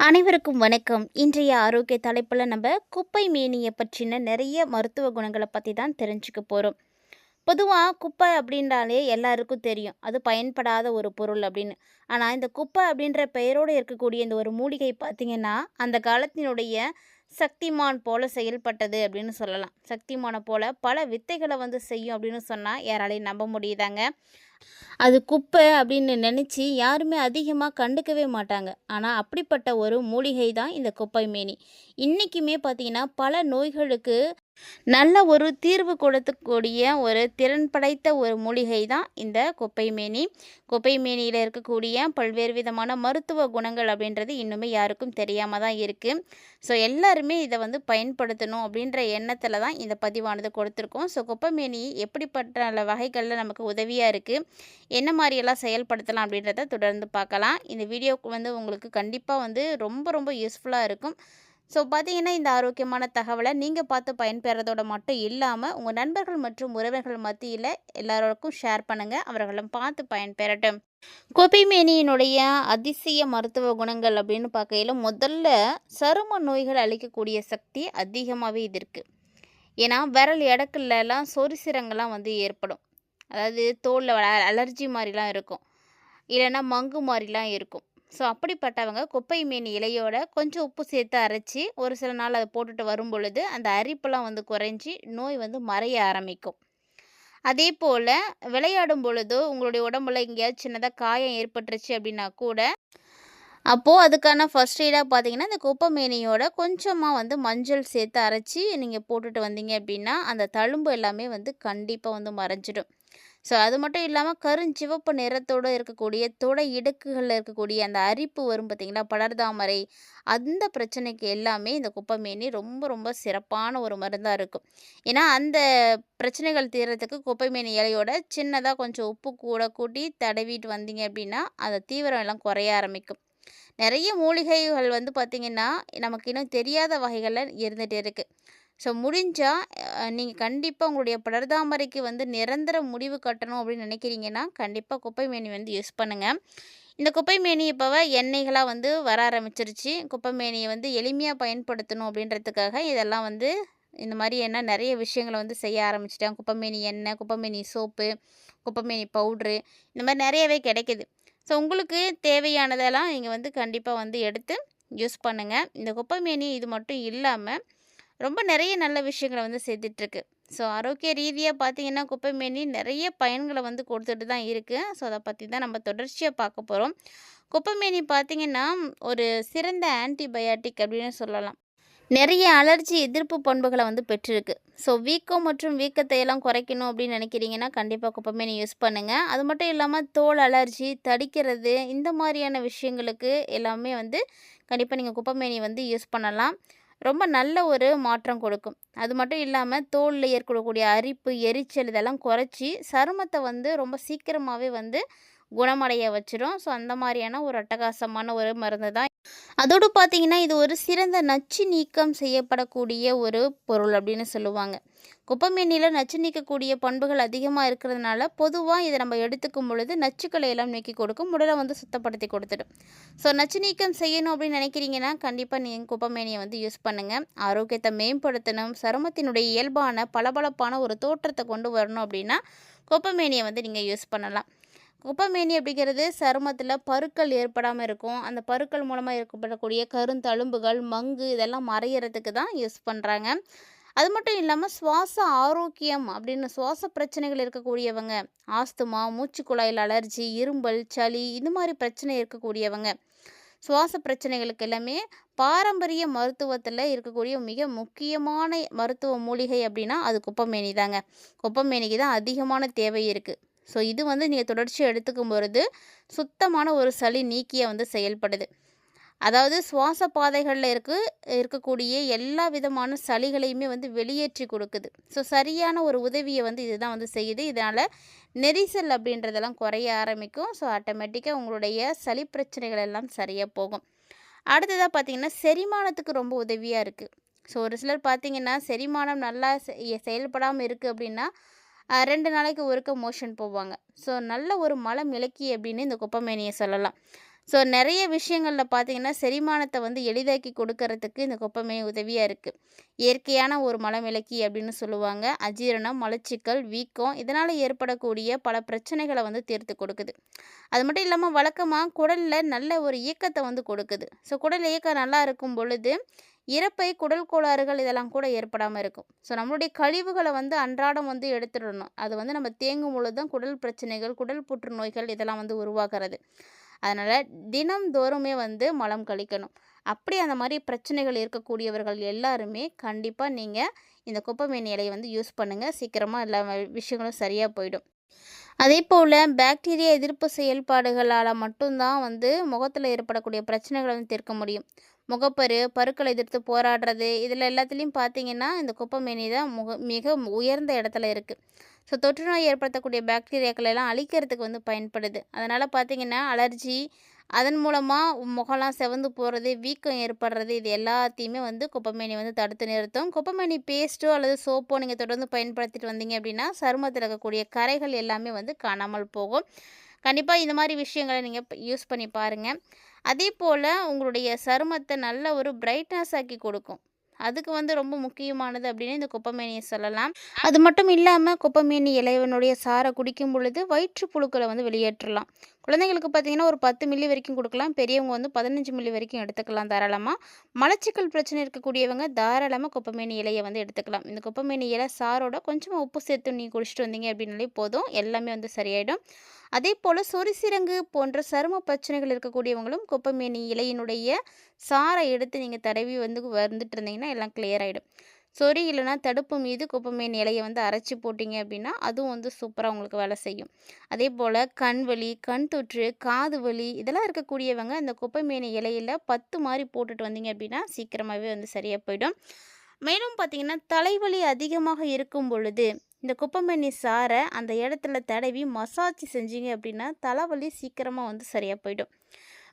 அனைவருக்கும் வணக்கம். இன்றைய ஆரோக்கிய தலைப்பில் நம்ம குப்பை மேனியை பற்றின நிறைய மருத்துவ குணங்களை பற்றி தான் தெரிஞ்சுக்க போகிறோம் பொதுவாக குப்பை அப்படின்றாலே எல்லாருக்கும் தெரியும். அது பயன்படாத ஒரு பொருள் அப்படின்னு. ஆனால் இந்த குப்பை அப்படின்ற பெயரோடு இருக்கக்கூடிய இந்த ஒரு மூலிகை பார்த்திங்கன்னா அந்த காலத்தினுடைய சக்திமான் போல செயல்பட்டது அப்படின்னு சொல்லலாம். சக்திமானை போல பல வித்தைகளை வந்து செய்யும் அப்படின்னு சொன்னால் யாராலையும் நம்ப முடியுதாங்க? அது குப்பை அப்படின்னு நினச்சி யாருமே அதிகமாக கண்டுக்கவே மாட்டாங்க. ஆனால் அப்படிப்பட்ட ஒரு மூலிகை தான் இந்த குப்பை மேனி. இன்றைக்குமே பார்த்தீங்கன்னா பல நோய்களுக்கு நல்ல ஒரு தீர்வு கொடுத்தக்கூடிய ஒரு திறன் படைத்த ஒரு மூலிகை தான் இந்த குப்பைமேனி. குப்பைமேனியில் இருக்கக்கூடிய பல்வேறு விதமான மருத்துவ குணங்கள் அப்படின்றது இன்னுமே யாருக்கும் தெரியாமல் தான் இருக்குது ஸோ எல்லாருமே இதை வந்து பயன்படுத்தணும் அப்படின்ற எண்ணத்தில் தான் இந்த பதிவானது கொடுத்துருக்கோம். ஸோ குப்பைமேனி எப்படிப்பட்ட வகைகளில் நமக்கு உதவியாக இருக்குது என்ன மாதிரியெல்லாம் செயல்படுத்தலாம் அப்படின்றத தொடர்ந்து பார்க்கலாம். இந்த வீடியோக்கு வந்து உங்களுக்கு கண்டிப்பாக வந்து ரொம்ப ரொம்ப யூஸ்ஃபுல்லாக இருக்கும். ஸோ பார்த்தீங்கன்னா இந்த ஆரோக்கியமான தகவலை நீங்கள் பார்த்து பயன்பெறதோட மட்டும் இல்லாமல் உங்கள் நண்பர்கள் மற்றும் உறவினர்கள் மத்தியில் எல்லோருக்கும் ஷேர் பண்ணுங்கள் அவர்களும் பார்த்து பயன்பெறட்டும். கொபிமேனியினுடைய அதிசய மருத்துவ குணங்கள் அப்படின்னு பார்க்கையில் முதல்ல சரும நோய்கள் அளிக்கக்கூடிய சக்தி அதிகமாகவே இது இருக்குது ஏன்னா விரல் இடக்குலலாம் சொரிசிரங்கள்லாம் வந்து ஏற்படும். அதாவது தோலில் அலர்ஜி மாதிரிலாம் இருக்கும். இல்லைன்னா மங்கு மாதிரிலாம் இருக்கும். ஸோ அப்படிப்பட்டவங்க குப்பை மீன் இலையோட கொஞ்சம் உப்பு சேர்த்து அரைச்சி ஒரு சில நாள் அதை போட்டுட்டு வரும் பொழுது அந்த அரிப்பெல்லாம் வந்து குறைஞ்சி நோய் வந்து மறைய ஆரம்பிக்கும். அதே போல் விளையாடும் பொழுதோ உங்களுடைய உடம்புல எங்கேயாவது சின்னதாக காயம் ஏற்பட்டுருச்சு அப்படின்னா கூட அப்போது அதுக்கான ஃபஸ்ட் எய்டாக பார்த்தீங்கன்னா இந்த குப்பை மேனியோட கொஞ்சமாக வந்து மஞ்சள் சேர்த்து அரைச்சி நீங்கள் போட்டுட்டு வந்தீங்க அப்படின்னா அந்த தழும்பு எல்லாமே வந்து கண்டிப்பாக வந்து மறைஞ்சிடும். ஸோ அது மட்டும் இல்லாமல் கருஞ்சிவப்பு நிறத்தோடு இருக்கக்கூடிய தொடை இடுக்குகளில் இருக்கக்கூடிய அந்த அரிப்பு வரும் பார்த்திங்களா படர்தாமரை. அந்த பிரச்சனைக்கு எல்லாமே இந்த குப்பைமேனி ரொம்ப ரொம்ப சிறப்பான ஒரு மருந்தாக இருக்கும். ஏன்னா அந்த பிரச்சனைகள் தீர்றதுக்கு குப்பைமேனி இலையோட சின்னதாக கொஞ்சம் உப்பு கூட கூட்டி தடவிட்டு வந்தீங்க அப்படின்னா அந்த தீவிரம் எல்லாம் குறைய ஆரம்பிக்கும். நிறைய மூலிகைகள் வந்து பார்த்திங்கன்னா நமக்கு இன்னும் தெரியாத வகைகளில் இருந்துகிட்டு இருக்குது ஸோ முடிஞ்சால் நீங்கள் கண்டிப்பாக உங்களுடைய படர்தாமரைக்கு வந்து நிரந்தர முடிவு கட்டணும் அப்படின்னு நினைக்கிறீங்கன்னா கண்டிப்பாக குப்பை மேனி வந்து யூஸ் பண்ணுங்கள் இந்த குப்பை மேனி இப்போ எண்ணெய்களாக வந்து வர ஆரம்பிச்சிருச்சு. குப்பை மேனியை வந்து எளிமையாக பயன்படுத்தணும் அப்படின்றதுக்காக இதெல்லாம் வந்து இந்த மாதிரி என்ன நிறைய விஷயங்களை வந்து செய்ய ஆரம்பிச்சிட்டேன் குப்பைமேனி எண்ணெய் குப்பைமேனி சோப்பு குப்பைமேனி பவுட்ரு இந்த மாதிரி நிறையவே கிடைக்கிது. ஸோ உங்களுக்கு தேவையானதெல்லாம் நீங்கள் வந்து கண்டிப்பாக வந்து எடுத்து யூஸ் பண்ணுங்கள் இந்த குப்பைமேனி இது மட்டும் இல்லாமல் ரொம்ப நிறைய நல்ல விஷயங்களை வந்து செய்துட்ருக்கு ஸோ ஆரோக்கிய ரீதியாக பார்த்தீங்கன்னா குப்பைமேனி நிறைய பயன்களை வந்து கொடுத்துட்டு தான் இருக்குது ஸோ அதை பற்றி தான் நம்ம தொடர்ச்சியாக பார்க்க போகிறோம் குப்பைமேனி பார்த்திங்கன்னா ஒரு சிறந்த ஆன்டிபயாட்டிக் அப்படின்னு சொல்லலாம். நிறைய அலர்ஜி எதிர்ப்பு பண்புகளை வந்து பெற்றிருக்கு. ஸோ வீக்கம் மற்றும் வீக்கத்தை எல்லாம் குறைக்கணும் அப்படின்னு நினைக்கிறீங்கன்னா கண்டிப்பாக குப்பைமேனி யூஸ் பண்ணுங்கள் அது மட்டும் இல்லாமல் தோல் அலர்ஜி தடிக்கிறது இந்த மாதிரியான விஷயங்களுக்கு எல்லாமே வந்து கண்டிப்பாக நீங்கள் குப்பைமேனி வந்து யூஸ் பண்ணலாம். ரொம்ப நல்ல ஒரு மாற்றம் கொடுக்கும். அது மட்டும் இல்லாமல் தோலில் ஏற்படக்கூடிய அரிப்பு எரிச்சல் இதெல்லாம் குறைச்சி சருமத்தை வந்து ரொம்ப சீக்கிரமாகவே வந்து குணமடைய வச்சிடும் ஸோ அந்த மாதிரியான ஒரு அட்டகாசமான ஒரு மருந்து தான். அதோடு பார்த்தீங்கன்னா இது ஒரு சிறந்த நச்சு நீக்கம் செய்யப்படக்கூடிய ஒரு பொருள் அப்படின்னு சொல்லுவாங்க. குப்பமேனியில் நச்சு நீக்கக்கூடிய பண்புகள் அதிகமாக இருக்கிறதுனால பொதுவாக இதை நம்ம எடுத்துக்கும் பொழுது நச்சுக்களை எல்லாம் நீக்கி கொடுக்கும் உடலை வந்து சுத்தப்படுத்தி கொடுத்துடும். ஸோ நச்சு நீக்கம் செய்யணும் அப்படின்னு நினைக்கிறீங்கன்னா கண்டிப்பாக நீங்கள் குப்பமேனியை வந்து யூஸ் பண்ணுங்கள் ஆரோக்கியத்தை மேம்படுத்தணும். சருமத்தினுடைய இயல்பான பளபளப்பான ஒரு தோற்றத்தை கொண்டு வரணும் அப்படின்னா குப்பமேனியை வந்து நீங்கள் யூஸ் பண்ணலாம். குப்பமேனி அப்படிங்கிறது சருமத்தில் பருக்கள் ஏற்படாமல் இருக்கும். அந்த பருக்கள் மூலமாக ஏற்படக்கூடிய கருந்தழும்புகள் மங்கு இதெல்லாம் மறையிறதுக்கு தான் யூஸ் பண்ணுறாங்க அது மட்டும் இல்லாமல் சுவாச ஆரோக்கியம் அப்படின்னு சுவாச பிரச்சனைகள் இருக்கக்கூடியவங்க ஆஸ்துமா மூச்சுக்குழாயில் அலர்ஜி இரும்பல் சளி இது மாதிரி பிரச்சனை இருக்கக்கூடியவங்க சுவாச பிரச்சனைகளுக்கு எல்லாமே பாரம்பரிய மருத்துவத்தில் இருக்கக்கூடிய மிக முக்கியமான மருத்துவ மூலிகை அப்படின்னா அது குப்பமேனி தாங்க. குப்பமேனிக்கு தான் அதிகமான தேவை இருக்குது ஸோ இது வந்து நீங்கள் தொடர்ச்சியாக எடுத்துக்கும் பொழுது சுத்தமான ஒரு சளி நீக்கிய வந்து செயல்படுது. அதாவது சுவாச பாதைகளில் இருக்கு இருக்கக்கூடிய எல்லா விதமான சளிகளையுமே வந்து வெளியேற்றி கொடுக்குது. ஸோ சரியான ஒரு உதவியை வந்து இதுதான் வந்து செய்யுது. இதனால் நெரிசல் அப்படின்றதெல்லாம் குறைய ஆரம்பிக்கும். ஸோ ஆட்டோமேட்டிக்காக உங்களுடைய சளி பிரச்சனைகள் எல்லாம் சரியாக போகும். அடுத்ததாக பார்த்திங்கன்னா செரிமானத்துக்கு ரொம்ப உதவியாக இருக்குது ஸோ ஒரு சிலர் பார்த்திங்கன்னா செரிமானம் நல்லா செயல்படாமல் இருக்குது அப்படின்னா ரெண்டு நாளைக்கு ஒருக்க மோஷன் போவாங்க. ஸோ நல்ல ஒரு மலம் இலக்கி அப்படின்னு இந்த குப்பமேனியை சொல்லலாம். ஸோ நிறைய விஷயங்களில் பார்த்தீங்கன்னா செரிமானத்தை வந்து எளிதாக்கி கொடுக்கறதுக்கு இந்த குப்பமே உதவியாக இருக்குது இயற்கையான ஒரு மலமிளக்கி அப்படின்னு சொல்லுவாங்க. அஜீரணம் மலச்சிக்கல் வீக்கம் இதனால் ஏற்படக்கூடிய பல பிரச்சனைகளை வந்து தீர்த்து கொடுக்குது. அது மட்டும் இல்லாமல் வழக்கமாக குடலில் நல்ல ஒரு இயக்கத்தை வந்து கொடுக்குது. ஸோ குடல் இயக்கம் நல்லா இருக்கும் பொழுது இறப்பை குடல் கோளாறுகள் இதெல்லாம் கூட ஏற்படாமல் இருக்கும். ஸோ நம்மளுடைய கழிவுகளை வந்து அன்றாடம் வந்து எடுத்துடணும். அது வந்து நம்ம தேங்கும் பொழுது தான் குடல் பிரச்சனைகள் குடல் புற்றுநோய்கள் இதெல்லாம் வந்து உருவாகிறது. அதனால் தினம்தோறுமே வந்து மலம் கழிக்கணும். அப்படி அந்த மாதிரி பிரச்சனைகள் இருக்கக்கூடியவர்கள் எல்லாருமே கண்டிப்பாக நீங்கள் இந்த குப்பைமேனி இலையை வந்து யூஸ் பண்ணுங்கள் சீக்கிரமாக எல்லா விஷயங்களும் சரியாக போயிடும். அதே போல் பாக்டீரியா எதிர்ப்பு செயல்பாடுகளால் மட்டும்தான் வந்து முகத்தில் ஏற்படக்கூடிய பிரச்சனைகளை வந்து தீர்க்க முடியும். முகப்பரு பருக்களை எதிர்த்து போராடுறது இதில் எல்லாத்துலேயும் பார்த்தீங்கன்னா இந்த குப்பைமேனி தான் முக மிக உயர்ந்த இடத்துல இருக்குது ஸோ தொற்றுநோய் ஏற்படுத்தக்கூடிய பாக்டீரியாக்களை எல்லாம் அழிக்கிறதுக்கு வந்து பயன்படுது. அதனால் பார்த்தீங்கன்னா அலர்ஜி அதன் மூலமாக முகம்லாம் செவந்து போகிறது வீக்கம் ஏற்படுறது இது எல்லாத்தையுமே வந்து குப்பைமேனி வந்து தடுத்து நிறுத்தும். குப்பைமேனி பேஸ்ட்டோ அல்லது சோப்போ நீங்கள் தொடர்ந்து பயன்படுத்திட்டு வந்தீங்க அப்படின்னா சருமத்தில் இருக்கக்கூடிய கரைகள் எல்லாமே வந்து காணாமல் போகும். கண்டிப்பாக இந்த மாதிரி விஷயங்களை நீங்கள் யூஸ் பண்ணி பாருங்கள் அதே போல் உங்களுடைய சருமத்தை நல்ல ஒரு பிரைட்னஸ் ஆக்கி கொடுக்கும். அதுக்கு வந்து ரொம்ப முக்கியமானது அப்படின்னு இந்த குப்பமேனியை சொல்லலாம். அது மட்டும் இல்லாமல் குப்பமேனி இலைவனுடைய சாரை குடிக்கும் பொழுது வயிற்று புழுக்களை வந்து வெளியேற்றலாம். குழந்தைங்களுக்கு பார்த்தீங்கன்னா ஒரு பத்து மில்லி வரைக்கும் கொடுக்கலாம். பெரியவங்க வந்து பதினஞ்சு மில்லி வரைக்கும் எடுத்துக்கலாம் தாராளமாக மலச்சிக்கல் பிரச்சனை இருக்கக்கூடியவங்க தாராளமாக குப்பமேனி இலையை வந்து எடுத்துக்கலாம். இந்த கொப்பமேனி இலை சாரோட கொஞ்சமாக உப்பு சேர்த்து நீங்கள் குடிச்சிட்டு வந்தீங்க அப்படின்னாலே போதும். எல்லாமே வந்து சரியாயிடும். அதே போல் சொரிசிரங்கு போன்ற சரும பிரச்சனைகள் இருக்கக்கூடியவங்களும் குப்பமேனி இலையினுடைய சாரை எடுத்து நீங்கள் தடவி வந்து வந்துட்டு இருந்தீங்கன்னா எல்லாம் கிளியர் ஆகிடும் சொறி இல்லைனா தடுப்பு மீது குப்பைமேன் இலையை வந்து அரைச்சி போட்டிங்க அப்படின்னா அதுவும் வந்து சூப்பராக உங்களுக்கு வேலை செய்யும். அதே போல் கண் வலி கண் தொற்று காது வலி இதெல்லாம் இருக்கக்கூடியவங்க அந்த குப்பைமேனி இலையில் பத்து மாதிரி போட்டுட்டு வந்தீங்க அப்படின்னா சீக்கிரமாகவே வந்து சரியாக போயிடும். மேலும் பார்த்திங்கன்னா தலைவலி அதிகமாக இருக்கும் பொழுது இந்த குப்பைமேனி சாரை அந்த இடத்துல தடவி மசாஜ் செஞ்சீங்க அப்படின்னா தலைவலி சீக்கிரமாக வந்து சரியாக போயிடும்.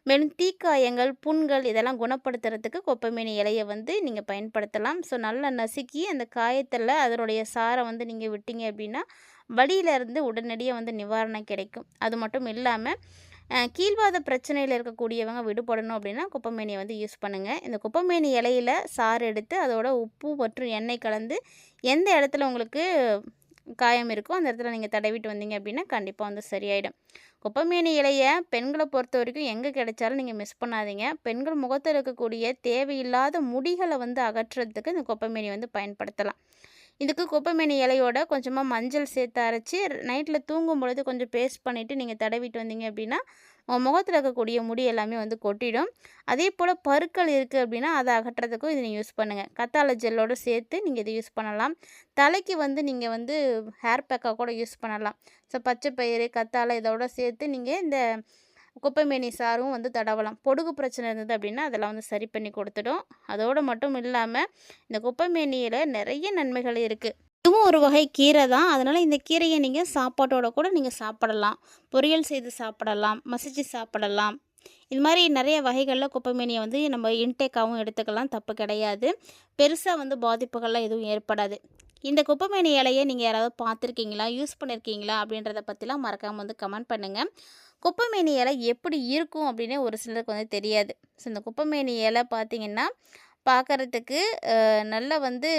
மேலும் தீக்காயங்கள் புண்கள் இதெல்லாம் குணப்படுத்துறதுக்கு கொப்பைமேனி இலையை வந்து நீங்கள் பயன்படுத்தலாம். ஸோ நல்லா நசுக்கி அந்த காயத்தில் அதனுடைய சாரை வந்து நீங்கள் விட்டீங்க அப்படின்னா வலியிலேருந்து உடனடியாக வந்து நிவாரணம் கிடைக்கும். அது மட்டும் இல்லாமல் கீழ்வாத பிரச்சனையில் இருக்கக்கூடியவங்க விடுபடணும் அப்படின்னா குப்பைமேனியை வந்து யூஸ் பண்ணுங்கள் இந்த குப்பைமேனி இலையில் சாறு எடுத்து அதோட உப்பு மற்றும் எண்ணெய் கலந்து எந்த இடத்துல உங்களுக்கு காயம் இருக்கோ அந்த இடத்துல நீங்கள் தடவிட்டு வந்தீங்க அப்படின்னா கண்டிப்பாக வந்து சரியாயிடும். குப்பமேனி இலையை பெண்களை பொறுத்த வரைக்கும் எங்கே கிடைச்சாலும் நீங்கள் மிஸ் பண்ணாதீங்க. பெண்கள் முகத்தில் இருக்கக்கூடிய தேவையில்லாத முடிகளை வந்து அகற்றுறதுக்கு இந்த குப்பமேனி வந்து பயன்படுத்தலாம். இதுக்கு குப்பைமேனி இலையோட கொஞ்சமாக மஞ்சள் சேர்த்து அரைச்சி நைட்டில் தூங்கும் பொழுது கொஞ்சம் பேஸ்ட் பண்ணிவிட்டு நீங்கள் தடவிட்டு வந்தீங்க அப்படின்னா உங்கள் முகத்தில் இருக்கக்கூடிய முடி எல்லாமே வந்து கொட்டிடும். அதே போல் பருக்கள் இருக்குது அப்படின்னா அதை அகற்றுறதுக்கும் இதை யூஸ் பண்ணுங்கள் கத்தாழை ஜெல்லோடு சேர்த்து நீங்கள் இதை யூஸ் பண்ணலாம். தலைக்கு வந்து நீங்கள் வந்து ஹேர் பேக்காக கூட யூஸ் பண்ணலாம். ஸோ பச்சை பயிறு கத்தாழை இதோட சேர்த்து நீங்கள் இந்த குப்பைமேனி சாரும் வந்து தடவலாம். பொடுகு பிரச்சனை இருந்தது அப்படின்னா அதெல்லாம் வந்து சரி பண்ணி கொடுத்துடும். அதோடு மட்டும் இல்லாமல் இந்த குப்பைமேனியில் நிறைய நன்மைகள் இருக்குது இதுவும் ஒரு வகை கீரை தான். அதனால் இந்த கீரையை நீங்கள் சாப்பாட்டோட கூட நீங்கள் சாப்பிடலாம். பொரியல் செய்து சாப்பிடலாம். மசிச்சு சாப்பிடலாம். இது மாதிரி நிறைய வகைகளில் குப்பைமேனியை வந்து நம்ம இன்டேக்காகவும் எடுத்துக்கலாம். தப்பு கிடையாது. பெருசாக வந்து பாதிப்புகள்லாம் எதுவும் ஏற்படாது. இந்த குப்பைமேனி இலையை நீங்கள் யாராவது பார்த்துருக்கீங்களா? யூஸ் பண்ணியிருக்கீங்களா அப்படின்றத பற்றிலாம் மறக்காமல் வந்து கமெண்ட் பண்ணுங்கள் குப்பைமேனி இலை எப்படி இருக்கும் அப்படின்னே ஒரு சிலருக்கு வந்து தெரியாது. ஸோ இந்த குப்பைமேனி இலை பார்த்திங்கன்னா பார்க்குறதுக்கு நல்லா வந்து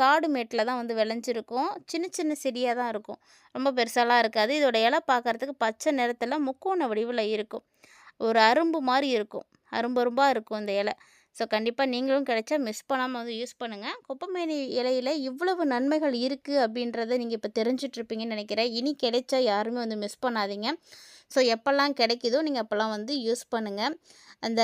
காடு மேட்டில் தான் வந்து விளைஞ்சிருக்கும். சின்ன சின்ன செடியாக தான் இருக்கும். ரொம்ப பெருசாலாம் இருக்காது. இதோட இலை பார்க்குறதுக்கு பச்சை நிறத்தில் முக்கோண வடிவில் இருக்கும். ஒரு அரும்பு மாதிரி இருக்கும். அரும்பு அரும்பாக இருக்கும் இந்த இலை. ஸோ கண்டிப்பாக நீங்களும் கிடைச்சா மிஸ் பண்ணாமல் வந்து யூஸ் பண்ணுங்கள் குப்பைமேனி இலையில் இவ்வளவு நன்மைகள் இருக்குது அப்படின்றத நீங்கள் இப்போ தெரிஞ்சிட்ருப்பீங்கன்னு நினைக்கிறேன். இனி கிடைச்சா யாருமே வந்து மிஸ் பண்ணாதீங்க. ஸோ எப்போல்லாம் கிடைக்குதோ நீங்கள் அப்போல்லாம் வந்து யூஸ் பண்ணுங்கள் அந்த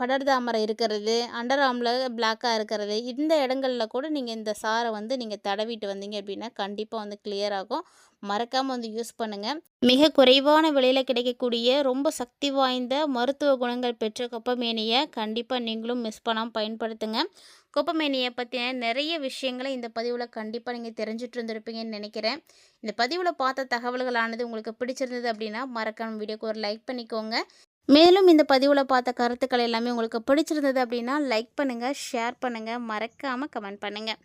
படர்தாமரை இருக்கிறது அண்டர் ஆமில் பிளாக்காக இருக்கிறது இந்த இடங்களில் கூட நீங்கள் இந்த சாரை வந்து நீங்கள் தடவிட்டு வந்தீங்க அப்படின்னா கண்டிப்பாக வந்து கிளியர் ஆகும். மறக்காமல் வந்து யூஸ் பண்ணுங்கள் மிக குறைவான விலையில் கிடைக்கக்கூடிய ரொம்ப சக்தி வாய்ந்த மருத்துவ குணங்கள் பெற்ற கொப்பமேனியை கண்டிப்பாக நீங்களும் மிஸ் பண்ணாமல் பயன்படுத்துங்க. கொப்பமேனியை பற்றின நிறைய விஷயங்களை இந்த பதிவில் கண்டிப்பாக நீங்கள் தெரிஞ்சுட்டு இருந்திருப்பீங்கன்னு நினைக்கிறேன். இந்த பதிவில் பார்த்த தகவல்களானது உங்களுக்கு பிடிச்சிருந்தது அப்படின்னா மறக்காமல் வீடியோக்கு ஒரு லைக் பண்ணிக்கோங்க. மேலும் இந்த பதிவில் பார்த்த கருத்துக்கள் எல்லாமே உங்களுக்கு பிடிச்சிருந்தது அப்படின்னா லைக் பண்ணுங்கள் ஷேர் பண்ணுங்கள் மறக்காமல் கமெண்ட் பண்ணுங்கள்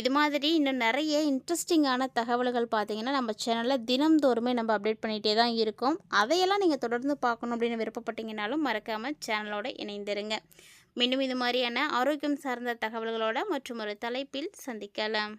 இது மாதிரி இன்னும் நிறைய இன்ட்ரெஸ்டிங்கான தகவல்கள் பார்த்தீங்கன்னா நம்ம சேனலில் தினம்தோறுமே நம்ம அப்டேட் பண்ணிகிட்டே தான் இருக்கோம். அதையெல்லாம் நீங்கள் தொடர்ந்து பார்க்கணும் அப்படின்னு விருப்பப்பட்டீங்கனாலும் மறக்காமல் சேனலோடு இணைந்திருங்க. மீண்டும் இது மாதிரியான ஆரோக்கியம் சார்ந்த தகவல்களோட மற்றும் ஒரு தலைப்பில் சந்திக்கலாம்.